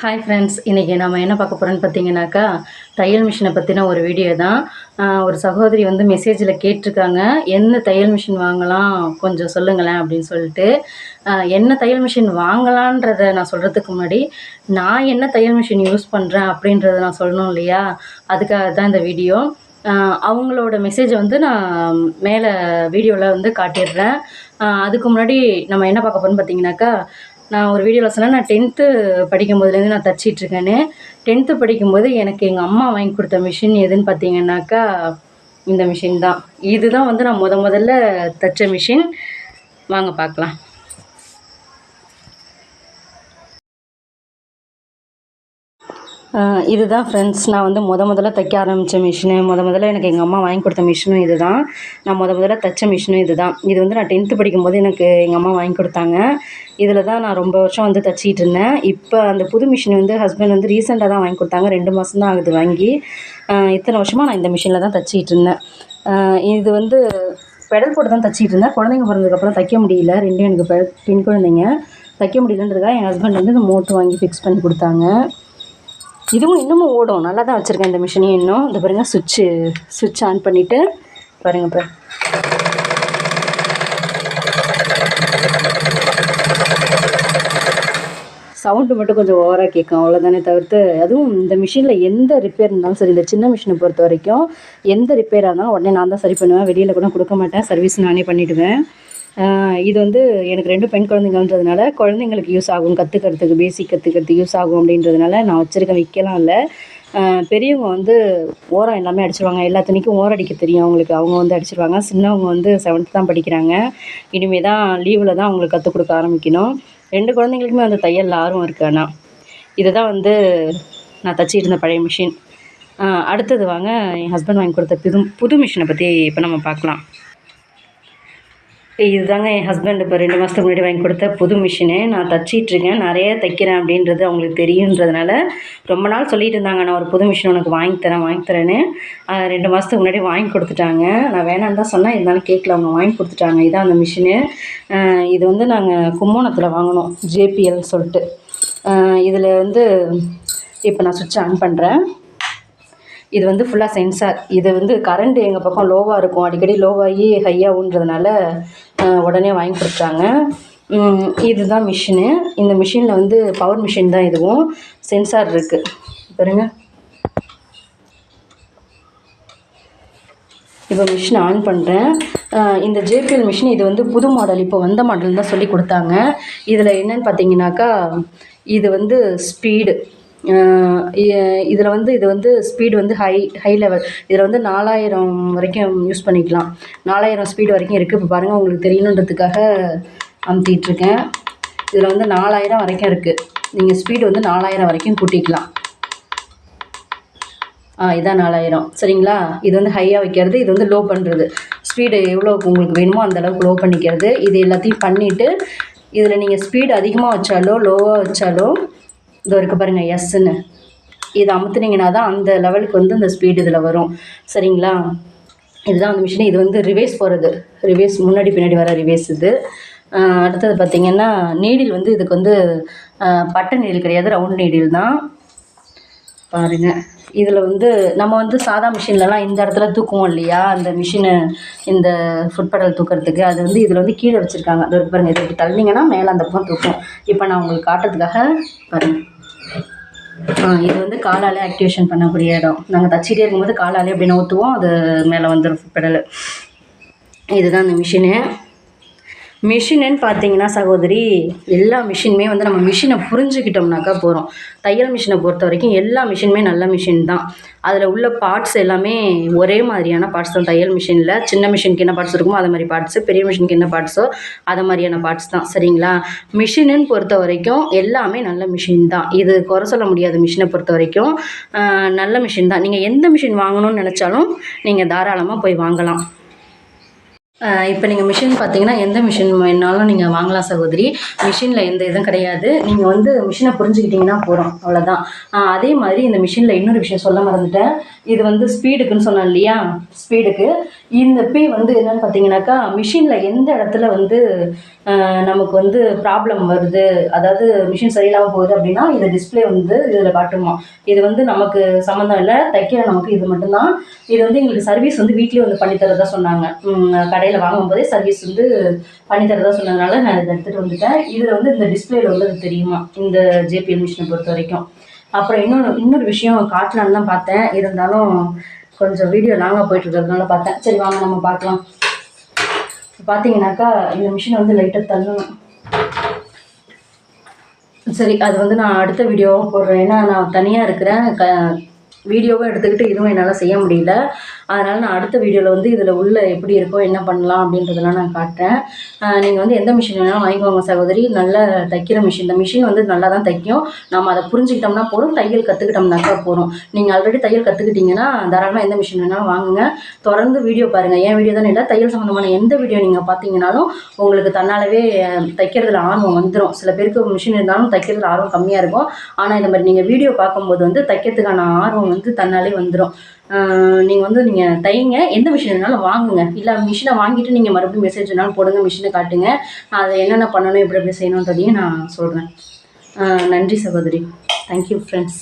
Hi friends இன்றைக்கி நம்ம என்ன பார்க்க போகிறோன்னு பார்த்தீங்கன்னாக்கா தையல் மிஷினை பற்றின ஒரு வீடியோ தான். ஒரு சகோதரி வந்து மெசேஜில் கேட்டிருக்காங்க என்ன தையல் மிஷின் வாங்கலாம்? கொஞ்சம் சொல்லுங்களேன் அப்படின்னு சொல்லிட்டு. என்ன தையல் மிஷின் வாங்கலான்றத நான் சொல்கிறதுக்கு முன்னாடி நான் என்ன தையல் மிஷின் யூஸ் பண்ணுறேன் அப்படின்றத நான் சொல்லணும் இல்லையா? அதுக்காக தான் இந்த வீடியோ அவங்களோட மெசேஜை வந்து நான் மேலே வீடியோவில் வந்து காட்டிடுறேன். அதுக்கு முன்னாடி நம்ம என்ன பார்க்க போகிறோம்னு பார்த்தீங்கன்னாக்கா நான் ஒரு வீடியோவில் சொன்னேன் நான் டென்த்து படிக்கும் போதுலேருந்து நான் தச்சிட்டு டென்த்து படிக்கும்போது எனக்கு எங்கள் அம்மா வாங்கி கொடுத்த மிஷின் எதுன்னு பார்த்தீங்கன்னாக்கா இந்த மிஷின் தான். இதுதான் வந்து நான் முத முதல்ல தச்ச மிஷின் வாங்க பார்க்கலாம். இதுதான் ஃப்ரெண்ட்ஸ் நான் வந்து முத முதல்ல தைக்க ஆரம்பித்த மிஷினு முத முதல்ல எனக்கு எங்கள் அம்மா வாங்கி கொடுத்த மிஷினும் இது தான் நான் முத முதல்ல தைச்ச மிஷினும் இது தான் இது வந்து நான் டென்த்து படிக்கும்போது எனக்கு எங்கள் அம்மா வாங்கி கொடுத்தாங்க. இதில் தான் நான் ரொம்ப வருஷம் வந்து தைச்சிக்கிட்டு இருந்தேன். இப்போ அந்த புது மிஷின் வந்து ஹஸ்பண்ட் வந்து ரீசெண்டாக தான் வாங்கி கொடுத்தாங்க. ரெண்டு மாதம் தான் ஆகுது வாங்கி. இத்தனை வருஷமாக நான் இந்த மிஷினில் தான் தைச்சிக்கிட்டு இருந்தேன். இது வந்து பெடல் போட்டு தான் தச்சிட்டு இருந்தேன். குழந்தைங்க பிறந்ததுக்கப்புறம் தைக்க முடியல. ரெண்டும் எனக்கு பெ பெண் குழந்தைங்க. தைக்க முடியலன்றதுக்காக என் ஹஸ்பண்ட் வந்து இந்த மோட்ரு வாங்கி ஃபிக்ஸ் பண்ணி கொடுத்தாங்க. இதுவும் இன்னமும் ஓடும். நல்லா தான் வச்சுருக்கேன் இந்த மிஷினையும் இன்னும். இந்த பாருங்கள் சுவிட்சு சுவிட்ச் ஆன் பண்ணிவிட்டு பாருங்க இப்போ. சவுண்டு மட்டும் கொஞ்சம் ஓவராக கேட்கும் அவ்வளோதானே தவிர்த்து அதுவும் இந்த மிஷினில் எந்த ரிப்பேர் இருந்தாலும் சரி இந்த சின்ன மிஷினை பொறுத்த வரைக்கும் எந்த ரிப்பேராக இருந்தாலும் உடனே நான் தான் சரி பண்ணுவேன். வெளியில் கூட கொடுக்க மாட்டேன். சர்வீஸ் நானே பண்ணிவிடுவேன் இது வந்து எனக்கு ரெண்டு பெண் குழந்தைங்கன்றதுனால குழந்தைங்களுக்கு யூஸ் ஆகும் கற்றுக்கிறதுக்கு பேசிக் கற்றுக்கிறதுக்கு யூஸ் ஆகும் அப்படின்றதுனால நான் வச்சுருக்கேன் விற்கலாம் இல்லை. பெரியவங்க வந்து ஓரம் எல்லாமே அடிச்சிருவாங்க. எல்லா துணிக்கும் ஓரம் அடிக்க தெரியும் அவங்களுக்கு. அவங்க வந்து அடிச்சிருவாங்க. சின்னவங்க வந்து செவன்த் தான் படிக்கிறாங்க. இனிமே தான் லீவில் தான் அவங்களுக்கு கற்றுக் கொடுக்க ஆரம்பிக்கணும். ரெண்டு குழந்தைங்களுக்குமே வந்து தையல் ஆர்வம் இருக்குது ஆனால் இதை தான் வந்து நான் தச்சிட்டு இருந்த பழைய மிஷின் அடுத்தது வாங்க என் ஹஸ்பண்ட் வாங்கி கொடுத்த புது புது மிஷினை பற்றி இப்போ நம்ம பார்க்கலாம். இதுதாங்க என் ஹஸ்பண்ட் இப்போ ரெண்டு மாதத்துக்கு முன்னாடி வாங்கி கொடுத்த புது மிஷினு நான் தச்சிட்ருக்கேன் நிறைய தைக்கிறேன் அப்படின்றது அவங்களுக்கு தெரியுன்றதுனால ரொம்ப நாள் சொல்லிட்டு இருந்தாங்க. நான் ஒரு புது மிஷின் உனக்கு வாங்கி தரேன் வாங்கி தரேன்னு. ரெண்டு மாதத்துக்கு முன்னாடி வாங்கி கொடுத்துட்டாங்க. நான் வேணான்னு தான் சொன்னேன். இருந்தாலும் கேட்கல. அவங்க வாங்கி கொடுத்துட்டாங்க. இதான் அந்த மிஷினு இது வந்து நாங்கள் கும்போணத்தில் வாங்கினோம். ஜேபிஎல் சொல்லிட்டு. இதில் வந்து இப்போ நான் சுவிட்ச் ஆன் பண்ணுறேன் இது வந்து ஃபுல்லாக சென்சார் இது வந்து கரண்ட் எங்கள் பக்கம் லோவாக இருக்கும். அடிக்கடி லோவாகி ஹையாகுன்றதுனால உடனே வாங்கி கொடுத்தாங்க இதுதான் மிஷினு இந்த மிஷினில் வந்து பவர் மிஷின் தான் இதுவும். சென்சார் இருக்குது பாருங்க. இப்போ மிஷின் ஆன் பண்ணுறேன் இந்த ஜேபிஎல் மிஷின் இது வந்து புது மாடல் இப்போ வந்த மாடல் தான் சொல்லி கொடுத்தாங்க. இதில் என்னன்னு பார்த்தீங்கன்னாக்கா இது வந்து ஸ்பீடு இதில் வந்து இது வந்து ஸ்பீடு வந்து ஹை ஹை லெவல் இதில் வந்து நாலாயிரம் வரைக்கும் யூஸ் பண்ணிக்கலாம். நாலாயிரம் ஸ்பீடு வரைக்கும் இருக்குது இப்போ பாருங்கள் உங்களுக்கு தெரியணுன்றதுக்காக அமுத்திட்டுருக்கேன் இதில் வந்து நாலாயிரம் வரைக்கும் இருக்குது நீங்கள் ஸ்பீடு வந்து நாலாயிரம் வரைக்கும் கூட்டிக்கலாம். ஆ இதான் நாலாயிரம். சரிங்களா? இது வந்து ஹையாக வைக்கிறது இது வந்து லோ பண்ணுறது ஸ்பீடு எவ்வளோ உங்களுக்கு வேணுமோ அந்த அளவுக்கு லோ பண்ணிக்கிறது. இது எல்லாத்தையும் பண்ணிவிட்டு இதில் நீங்கள் ஸ்பீடு அதிகமாக வச்சாலோ லோவாக வச்சாலோ இதோ இருக்க பாருங்கள் எஸ்ன்னு இதை அமுத்துனீங்கன்னா தான் அந்த லெவலுக்கு வந்து இந்த ஸ்பீடு இதில் வரும். சரிங்களா? இதுதான் அந்த மிஷின் இது வந்து ரிவேஸ் போகிறது ரிவேஸ் முன்னாடி பின்னாடி வர ரிவேஸ் இது. அடுத்தது பார்த்திங்கன்னா நீடில் வந்து இதுக்கு வந்து பட்டை நீடில் கிடையாது ரவுண்ட் நீடில் தான். பாருங்கள் இதில் வந்து நம்ம வந்து சாதா மிஷின்லலாம் இந்த இடத்துல தூக்குவோம் இல்லையா? அந்த மிஷினு இந்த ஃபுட் பெடல் தூக்கிறதுக்கு. அது வந்து இதில் வந்து கீழே வச்சுருக்காங்க. அது பாருங்கள் பாருங்க. இது இப்படி தள்ளிங்கன்னா மேலே அந்த பக்கம் தூக்கும். இப்போ நான் உங்களுக்கு காட்டுறதுக்காக பாருங்கள் இது வந்து காலாலே ஆக்டிவேஷன் பண்ணக்கூடிய இடம். நாங்கள் தச்சிட்டே இருக்கும்போது காலாலே அப்படி நவுத்துவோம். அது மேலே வந்துடும் பெடல் இதுதான் அந்த மிஷினு மிஷினுன்னு பார்த்தீங்கன்னா சகோதரி எல்லா மிஷினுமே வந்து நம்ம மிஷினை புரிஞ்சுக்கிட்டோம்னாக்கா போகிறோம் தையல் மிஷினை பொறுத்த வரைக்கும் எல்லா மிஷினுமே நல்ல மிஷின் தான். அதில் உள்ள பார்ட்ஸ் எல்லாமே ஒரே மாதிரியான பார்ட்ஸ் தான். தையல் மிஷினில் சின்ன மிஷினுக்கு என்ன பார்ட்ஸ் இருக்குமோ அது மாதிரி பார்ட்ஸு பெரிய மிஷினுக்கு என்ன பார்ட்ஸோ அது மாதிரியான பார்ட்ஸ் தான். சரிங்களா? மிஷினுன்னு பொறுத்த வரைக்கும் எல்லாமே நல்ல மிஷின் தான். இது குறை சொல்ல முடியாது மிஷினை பொறுத்த வரைக்கும். நல்ல மிஷின் தான். நீங்கள் எந்த மிஷின் வாங்கணும்னு நினச்சாலும் நீங்கள் தாராளமாக போய் வாங்கலாம். இப்போ நீங்கள் மிஷின் பார்த்தீங்கன்னா எந்த மிஷின் வேணாலும் நீங்கள் வாங்கலாம் சகோதரி. மிஷினில் எந்த இதுவும் கிடையாது. நீங்கள் வந்து மிஷினை புரிஞ்சுக்கிட்டீங்கன்னா போகிறோம் அவ்வளோதான் அதே மாதிரி இந்த மிஷினில் இன்னொரு விஷயம் சொல்ல மறந்துட்டேன். இது வந்து ஸ்பீடுக்குன்னு சொன்னேன் இல்லையா? ஸ்பீடுக்கு இந்த பி வந்து என்னன்னு பார்த்தீங்கன்னாக்கா மிஷினில் எந்த இடத்துல வந்து நமக்கு வந்து ப்ராப்ளம் வருது? அதாவது மிஷின் சரியில்லாமல் போகுது அப்படின்னா இந்த டிஸ்ப்ளே வந்து இதில் காட்டுமா? இது வந்து நமக்கு சம்மந்தம் இல்லை. தைக்கிற நமக்கு இது மட்டும்தான். இது வந்து எங்களுக்கு சர்வீஸ் வந்து வீட்லேயே வந்து பண்ணித்தரதான் சொன்னாங்க. சொன்னாங்க கடையில் வாங்கும்போதே சர்வீஸ் வந்து பண்ணித்தரதா சொன்னதுனால நான் இதை எடுத்துகிட்டு வந்துட்டேன். இதில் வந்து இந்த டிஸ்பிளேல அது தெரியுமா? இந்த ஜேபிஎல் மிஷினை பொறுத்த வரைக்கும். அப்புறம் இன்னொரு இன்னொரு விஷயம் காட்டலான்னு தான் பார்த்தேன். இருந்தாலும் கொஞ்சம் வீடியோ லாங்காக போயிட்டு இருக்கிறதுனால பார்த்தேன். சரி வாங்க நம்ம பார்க்கலாம். பார்த்தீங்கன்னாக்கா இந்த மிஷினை வந்து லைட்டாக தள்ளணும். சரி அது வந்து நான் அடுத்த வீடியோவாக போடுறேன். ஏன்னா நான் தனியாக இருக்கிறேன். க வீடியோவும் எடுத்துக்கிட்டு இதுவும் என்னால் செய்ய முடியல. அதனால் நான் அடுத்த வீடியோவில் வந்து இதில் உள்ள எப்படி இருக்கோ என்ன பண்ணலாம் அப்படின்றதெல்லாம் நான் காட்டுறேன். நீங்கள் வந்து எந்த மிஷின் வேணாலும் வாங்கிக்கோங்க சகோதரி. நல்ல தைக்கிற மிஷின் இந்த மிஷின் வந்து நல்லா தான் தைக்கும். நம்ம அதை புரிஞ்சுக்கிட்டோம்னா போதும். தையல் கற்றுக்கிட்டோம்னாக்கா போதும். நீங்கள் ஆல்ரெடி தையல் கற்றுக்கிட்டீங்கன்னா தாராளமாக எந்த மிஷின் வேணாலும் வாங்குங்க. தொடர்ந்து வீடியோ பாருங்கள் ஏன் வீடியோ தான் இல்லை தையல் சம்மந்தமான எந்த வீடியோ நீங்கள் பார்த்தீங்கனாலும் உங்களுக்கு தன்னாலவே தைக்கிறதுல ஆர்வம் வந்துடும் சில பேருக்கு மிஷின் இருந்தாலும் தைக்கிறதுல ஆர்வம் கம்மியாக இருக்கும். ஆனால் இந்த மாதிரி நீங்கள் வீடியோ பார்க்கும்போது வந்து தைக்கிறதுக்கான ஆர்வம் வந்து தன்னாலே வந்துடும் நீங்கள் வந்து நீங்கள் தைங்க எந்த மிஷின் இருந்தாலும் வாங்குங்க. இல்லை மிஷினை வாங்கிட்டு நீங்கள் மறுபடியும் மெசேஜ் வேணாலும் போடுங்க மிஷினை காட்டுங்க. அதை என்னென்ன பண்ணணும் எப்படி எப்படி செய்யணுன்றதையும் நான் சொல்கிறேன் நன்றி சகோதரி. Thank you friends